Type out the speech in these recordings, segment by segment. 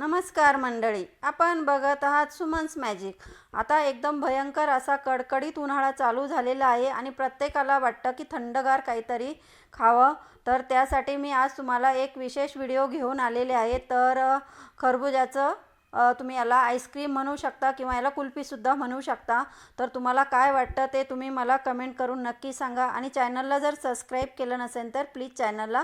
नमस्कार मंडळी आपण बघत आहात सुमन्स मॅजिक. आता एकदम भयंकर असा कडकडीत उन्हाळा चालू झालेला आहे आणि प्रत्येकाला वाटतं की थंडगार काहीतरी खावं. तर त्यासाठी मी आज तुम्हाला एक विशेष व्हिडिओ घेऊन आलेले आहे. तर खरबुजाचं तुम्ही याला आईस्क्रीम म्हणू शकता किंवा याला कुल्फीसुद्धा म्हणू शकता. तर तुम्हाला काय वाटतं ते तुम्ही मला कमेंट करून नक्की सांगा. आणि चॅनलला जर सबस्क्राईब केलं नसेल तर प्लीज चॅनलला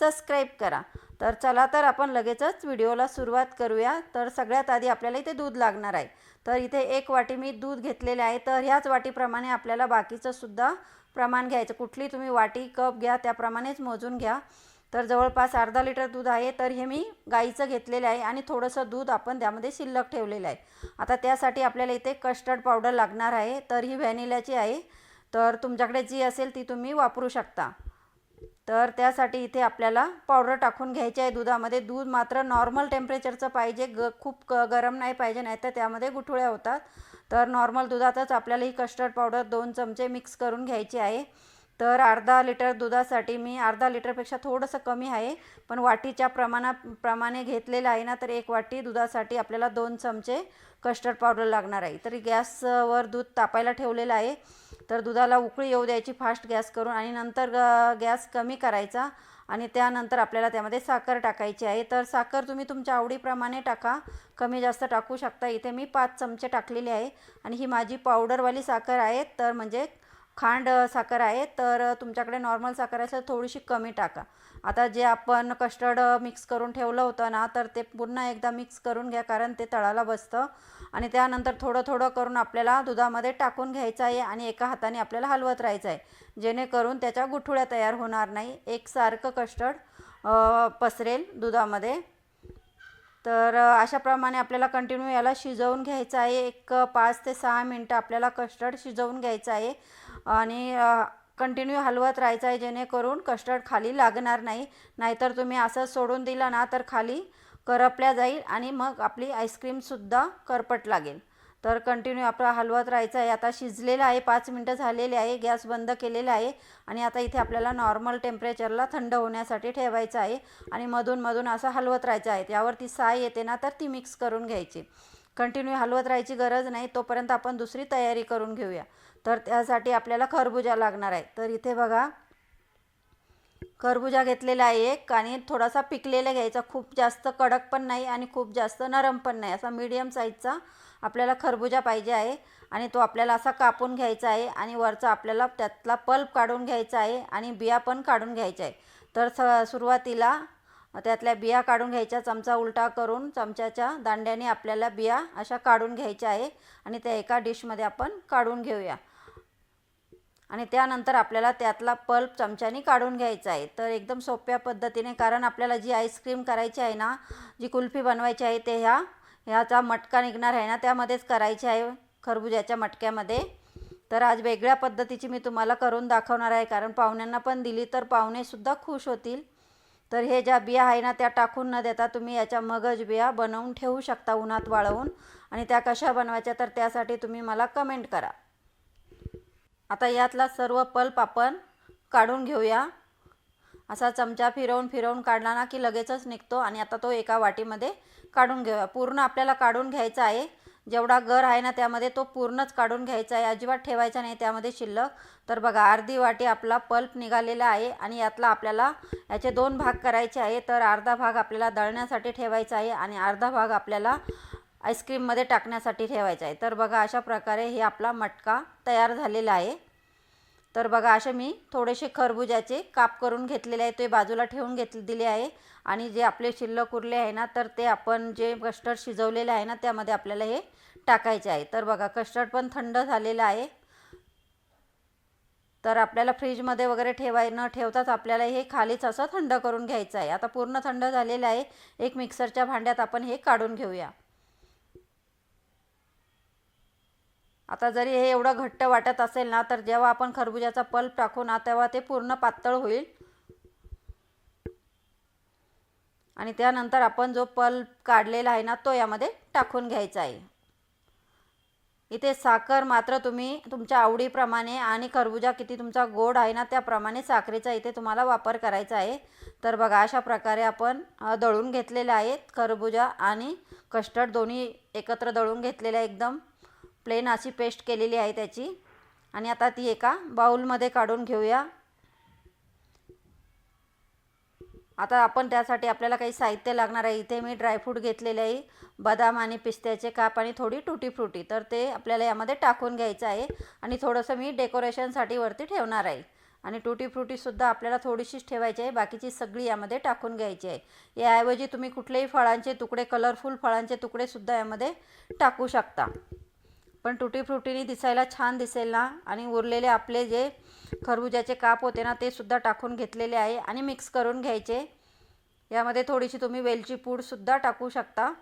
सबस्क्राईब करा. तर चला तर आपण लगेचच व्हिडिओला सुरुवात करूया. तर सगळ्यात आधी आपल्याला इथे दूध लागणार आहे. तर इथे एक वाटी मी दूध घेतलेले आहे. तर ह्याच वाटीप्रमाणे आपल्याला बाकीचंसुद्धा प्रमाण घ्यायचं. कुठली तुम्ही वाटी कप घ्या त्याप्रमाणेच मोजून घ्या. तर जवळपास अर्धा लिटर दूध आहे तर हे मी गाईचं घेतलेलं आहे आणि थोडंसं दूध आपण त्यामध्ये शिल्लक ठेवलेलं आहे. आता त्यासाठी आपल्याला इथे कस्टर्ड पावडर लागणार आहे तर ही व्हॅनिलाची आहे. तर तुमच्याकडे जी असेल ती तुम्ही वापरू शकता. तर त्यासाठी इथे आपल्याला पावडर टाकून घ्यायची आहे दुधामध्ये. दूध मात्र नॉर्मल टेम्परेचरचं पाहिजे ग खूप क गरम नाही पाहिजे नाही तर त्यामध्ये गुठळ्या होतात. तर नॉर्मल दुधातच आपल्याला ही कस्टर्ड पावडर दोन चमचे मिक्स करून घ्यायची आहे. तर अर्धा लिटर दुधासाठी मी अर्धा लिटरपेक्षा थोडंसं कमी आहे पण वाटीच्या प्रमाणा प्रमाणे घेतलेलं आहे ना तर एक वाटी दुधासाठी आपल्याला दोन चमचे कस्टर्ड पावडर लागणार आहे. तर गॅसवर दूध तापायला ठेवलेलं आहे तर दुधाला उकळी येऊ द्यायची फास्ट गॅस करून आणि नंतर गॅस कमी करायचा आणि त्यानंतर आपल्याला त्यामध्ये साखर टाकायची आहे. तर साखर तुम्ही तुमच्या आवडीप्रमाणे टाका कमी जास्त टाकू शकता. इथे मी पाच चमचे टाकलेले आहे आणि ही माझी पावडरवाली साखर आहे तर म्हणजे खांड साखर आहे तर तुमच्याकडे नॉर्मल साखर असेल थोडीशी कमी टाका. आता जे आपण कस्टर्ड मिक्स करून ठेवलं होतं ना तर ते पुन्हा एकदा मिक्स करून घ्या कारण ते तळाला बसतं. आणि त्यानंतर थोडं थोडं करून आपल्याला दुधामध्ये टाकून घ्यायचं आहे आणि एका हाताने आपल्याला हलवत राहायचं आहे. जेणेकरून त्याच्या गुठुळ्या तयार होणार नाही. एकसारखं कस्टर्ड पसरेल दुधामध्ये. तर अशाप्रमाणे आपल्याला कंटिन्यू याला शिजवून घ्यायचं आहे. एक पाच ते सहा मिनटं आपल्याला कस्टर्ड शिजवून घ्यायचं आहे. आणि कंटिन्यू हलवत राहायचं आहे जेणेकरून कस्टर्ड खाली लागणार नाही. नाहीतर तुम्ही असं सोडून दिलं ना तर खाली करपल्या जाईल आणि मग आपली आईस्क्रीमसुद्धा करपट लागेल. तर कंटिन्यू आपलं हलवत राहायचं आहे आता शिजलेलं आहे पाच मिनटं झालेले आहे गॅस बंद केलेला आहे आणि आता इथे आपल्याला नॉर्मल टेम्परेचरला थंड होण्यासाठी ठेवायचं आहे आणि मधून मधून असं हलवत राहायचं आहे. यावरती साय येते ना तर ती मिक्स करून घ्यायची. कंटिन्यू हलवत राहायची गरज नाही. तोपर्यंत आपण दुसरी तयारी करून घेऊया. तर त्यासाठी आपल्याला खरबुजा लागणार आहे. तर इथे बघा खरबुजा घेतलेला आहे एक आणि थोडासा पिकलेला घ्यायचा. खूप जास्त कडक पण नाही आणि खूप जास्त नरम पण नाही. असा मीडियम साईजचा आपल्याला खरबुजा पाहिजे आहे आणि तो आपल्याला असा कापून घ्यायचा आहे आणि वरचा आपल्याला त्यातला पल्प काढून घ्यायचा आहे आणि बिया पण काढून घ्यायचा आहे. तर स सुरुवातीला त्यातल्या बिया काढून घ्यायच्या चमचा उलटा करून चमच्याच्या दांड्याने आपल्याला बिया अशा काढून घ्यायच्या आहे आणि त्या एका डिशमध्ये आपण काढून घेऊया. आणि त्यानंतर आपल्याला त्यातला पल्प चमच्याने काढून घ्यायचा आहे. तर एकदम सोप्या पद्धतीने कारण आपल्याला जी आईस्क्रीम करायची आहे ना जी कुल्फी बनवायची आहे ते ह्या ह्याचा मटका निघणार आहे ना त्यामध्येच करायची आहे खरबुजाच्या मटक्यामध्ये. तर आज वेगळ्या पद्धतीची मी तुम्हाला करून दाखवणार आहे कारण पाहुण्यांना पण दिली तर पाहुणेसुद्धा खुश होतील. तर हे ज्या बिया आहे ना त्या टाकून न देता तुम्ही याच्या मगज बिया बनवून ठेवू शकता उन्हात वाळवून. आणि त्या कशा बनवायच्या तर त्यासाठी तुम्ही मला कमेंट करा. आता यातला सर्व पल्प आपण काढून घेऊया. असा चमचा फिरवून फिरवून काढला ना की लगेचच निघतो आणि आता तो एका वाटीमध्ये काढून घेऊया. पूर्ण आपल्याला काढून घ्यायचा आहे. जेवढा गर आहे ना त्यामध्ये तो पूर्णच काढून घ्यायचा आहे. अजिबात ठेवायचा नाही त्यामध्ये शिल्लक. तर बघा अर्धी वाटी आपला पल्प निघालेला आहे आणि यातला आपल्याला याचे दोन भाग करायचे आहे. तर अर्धा भाग आपल्याला दळण्यासाठी ठेवायचा आहे आणि अर्धा भाग आपल्याला आईस्क्रीममध्ये टाकण्यासाठी ठेवायचा आहे. तर बघा अशा प्रकारे हे आपला मटका तयार झालेला आहे. तर बघा असे मी थोडेसे खरबुजाचे काप करून घेतलेले आहे ते बाजूला ठेवून घेत दिले आहे. आणि जे आपले शिल्लक उरले आहे ना तर ते आपण जे कस्टर्ड शिजवलेले आहे ना त्यामध्ये आपल्याला हे टाकायचे आहे. तर बघा कस्टर्ड पण थंड झालेलं आहे. तर आपल्याला फ्रीजमध्ये वगैरे ठेवाय न ठेवताच आपल्याला हे खालीच असं थंड करून घ्यायचं आहे. आता पूर्ण थंड झालेलं आहे. एक मिक्सरच्या भांड्यात आपण हे काढून घेऊया. आता जरी हे एवढं घट्ट वाटत असेल ना तर जेव्हा आपण खरबुजाचा पल्प टाकू ना तेव्हा ते पूर्ण पातळ होईल. आणि त्यानंतर आपण जो पल्प काढलेला आहे ना तो यामध्ये टाकून घ्यायचा आहे. इथे साखर मात्र तुम्ही तुमच्या आवडीप्रमाणे आणि खरबुजा किती तुमचा गोड आहे ना त्याप्रमाणे साखरेचा इथे तुम्हाला वापर करायचा आहे. तर बघा अशा प्रकारे आपण दळून घेतलेले आहेत खरबुजा आणि कस्टर्ड दोन्ही एकत्र दळून घेतलेले आहे एकदम. प्लेन अशी पेस्ट केलेली आहे त्याची. आणि आता ती एका बाऊलमध्ये काढून घेऊया. आता आपण त्यासाठी आपल्याला काही साहित्य लागणार आहे. इथे मी ड्रायफ्रूट घेतलेले आहे. बदाम आणि पिस्त्याचे काप आणि थोडी टुटी फ्रुटी तर ते आपल्याला यामध्ये टाकून घ्यायचं आहे. आणि थोडंसं मी डेकोरेशनसाठी वरती ठेवणार आहे. आणि टुटी फ्रुटीसुद्धा आपल्याला थोडीशीच ठेवायची आहे. बाकीची सगळी यामध्ये टाकून घ्यायची आहे. याऐवजी तुम्ही कुठलेही फळांचे तुकडे कलरफुल फळांचे तुकडेसुद्धा यामध्ये टाकू शकता. पण टुटी फ्रुटीनी दिसायला छान दिसेल ना? आणि उरलेले आपले जे खरबुजाचे काप होते ना ते सुद्धा टाकून घेतलेले आहे आणि मिक्स करून घ्यायचे. यामध्ये थोडीशी तुम्ही वेलची पूडसुद्धा टाकू शकता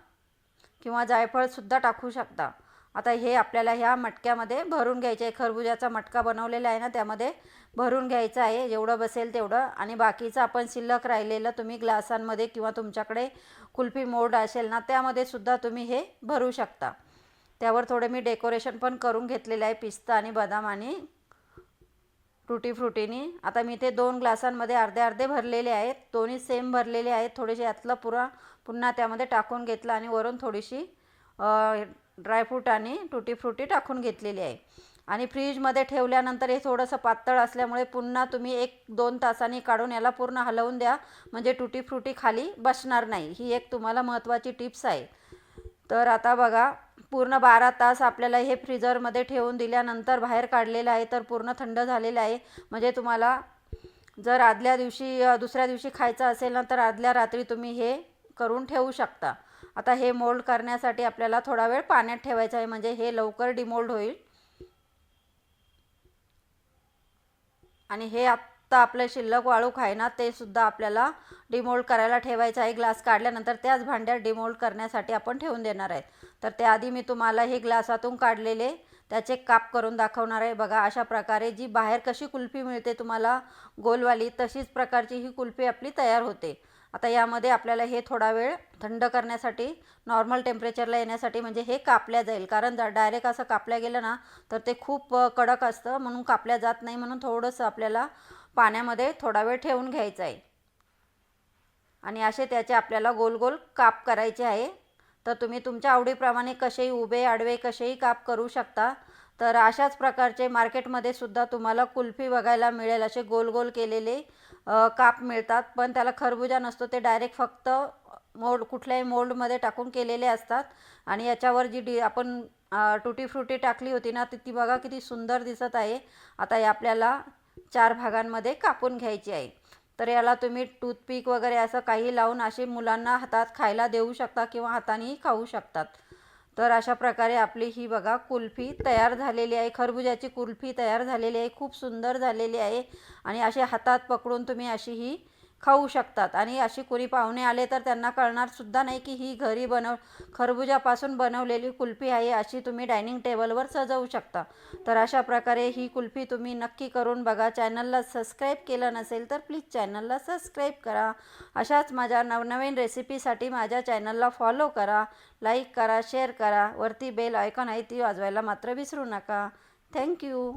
किंवा जायफळसुद्धा टाकू शकता. आता हे आपल्याला ह्या मटक्यामध्ये भरून घ्यायचे आहे. खरबुजाचा मटका बनवलेला आहे ना त्यामध्ये भरून घ्यायचं आहे. जेवढं बसेल तेवढं. आणि बाकीचं आपण शिल्लक राहिलेलं तुम्ही ग्लासांमध्ये किंवा तुमच्याकडे कुल्फी मोड असेल ना त्यामध्ये सुद्धा तुम्ही हे भरू शकता. त्यावर थोडं मी डेकोरेशन पण करून घेतलेलं आहे पिस्ता आणि बदाम आणि टुटी फ्रुटीनी. आता मी ते दोन ग्लासांमध्ये अर्धे अर्धे भरलेले आहेत. दोन्ही सेम भरलेले आहेत. थोडेसे यातलं पुरा पुन्हा त्यामध्ये टाकून घेतलं आणि वरून थोडीशी ड्रायफ्रूट आणि टुटी फ्रुटी टाकून घेतलेली आहे. आणि फ्रीजमध्ये ठेवल्यानंतर हे थोडंसं पातळ असल्यामुळे पुन्हा तुम्ही एक दोन तासांनी काढून याला पूर्ण हलवून द्या. म्हणजे टुटी फ्रुटी खाली बसणार नाही. ही एक तुम्हाला महत्त्वाची टिप्स आहे. तर आता बघा पूर्ण बारा तास आपल्याला हे फ्रीजरमध्ये ठेवून दिल्यानंतर बाहेर काढलेलं आहे तर पूर्ण थंड झालेलं आहे. म्हणजे तुम्हाला जर आदल्या दिवशी दुसऱ्या दिवशी खायचं असेल ना तर आदल्या रात्री तुम्ही हे करून ठेवू शकता. आता हे मोल्ड करण्यासाठी आपल्याला थोडा वेळ पाण्यात ठेवायचं आहे म्हणजे हे लवकर डिमोल्ड होईल. आणि हे तर आपलं शिल्लक वाळू आहे ना ते सुद्धा आपल्याला डिमोल्ड करायला ठेवायचं आहे. ग्लास काढल्यानंतर त्याच भांड्यात डिमोल्ड करण्यासाठी आपण ठेवून देणार आहे. तर त्याआधी मी तुम्हाला हे ग्लासातून काढलेले त्याचे काप करून दाखवणार आहे. बघा अशा प्रकारे जी बाहेर कशी कुल्फी मिळते तुम्हाला गोलवाली तशीच प्रकारची ही कुल्फी आपली तयार होते. आता यामध्ये आपल्याला हे थोडा वेळ थंड करण्यासाठी नॉर्मल टेम्परेचरला येण्यासाठी म्हणजे हे कापल्या जाईल. कारण जर डायरेक्ट असं कापल्या गेलं ना तर ते खूप कडक असतं. म्हणून कापल्या जात नाही. म्हणून थोडंसं आपल्याला पाण्यामध्ये थोडा वेळ ठेवून घ्यायचा आहे. आणि असे त्याचे आपल्याला गोल गोल काप करायचे आहे. तर तुम्ही तुमच्या आवडीप्रमाणे कसेही उभे आडवे कसेही काप करू शकता. तर अशाच प्रकारचे मार्केटमध्ये सुद्धा तुम्हाला कुल्फी बघायला मिळेल. असे गोल गोल केलेले काप मिळतात. पण त्याला खरबुजा नसतो. ते डायरेक्ट फक्त मोल्ड कुठल्याही मोल्डमध्ये टाकून केलेले असतात. आणि याच्यावर जी डी आपण तुटी फ्रुटी टाकली होती ना ती ती बघा किती सुंदर दिसत आहे. आता हे आपल्याला चार भागांमध्ये कापून घ्यायची आहे. तर याला तुम्ही टूथपिक वगैरे असं काही लावून असे मुलांना हातात खायला देऊ शकता किंवा हातानेही खाऊ शकतात. तर अशा प्रकारे आपली ही बघा कुल्फी तयार झालेली आहे. खरबुजाची कुल्फी तयार झालेली आहे. खूप सुंदर झालेली आहे. आणि असे हातात पकडून तुम्ही अशी ही खाऊ शकतात. आणि अशी कोणी पाहुणे आले तर त्यांना कळणार सुद्धा नाही की ही घरी बनव खरबुजापासून बनवलेली कुल्फी आहे अशी तुम्ही डायनिंग टेबलवर सजवू शकता. तर अशा प्रकारे ही कुल्फी तुम्ही नक्की करून बघा. चॅनलला सबस्क्राईब केलं नसेल तर प्लीज चॅनलला सबस्क्राईब करा. अशाच माझ्या नवनवीन रेसिपीसाठी माझ्या चॅनलला फॉलो करा लाईक करा शेअर करा. वरती बेल आयकॉन आहे ती वाजवायला मात्र विसरू नका. थँक्यू.